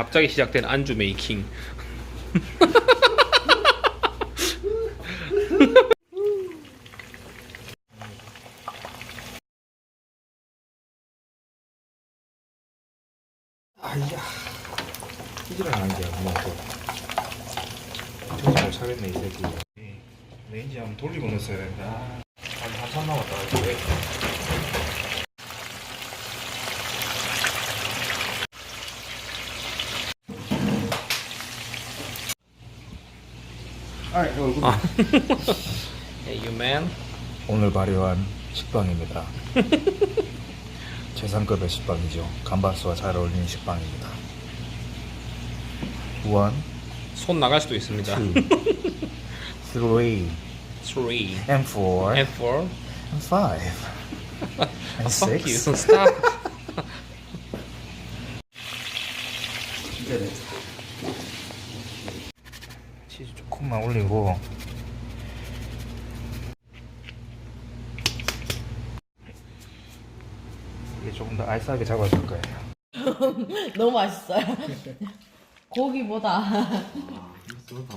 갑자기 시작된 안주 메이킹. 아이야 이지랑 안 돼, 또. 정신 못 차렸네, 이 새끼. 레인지 한번 돌리고 넣었어야 된다. 한, 한참 남았다, 아, 얼굴. 아. Hey you man. 오늘 발효한 식빵입니다. 최상급의 식빵이죠. 감바스와 잘 어울리는 식빵입니다. One, 손 나갈 수도 있습니다. two, three, Three and four, and four. and five, and Fuck you. six. Stop. 치즈 조금만 올리고 이게 조금 더 알싸하게 잡아줄 거예요. 너무 맛있어요. 고기보다 소다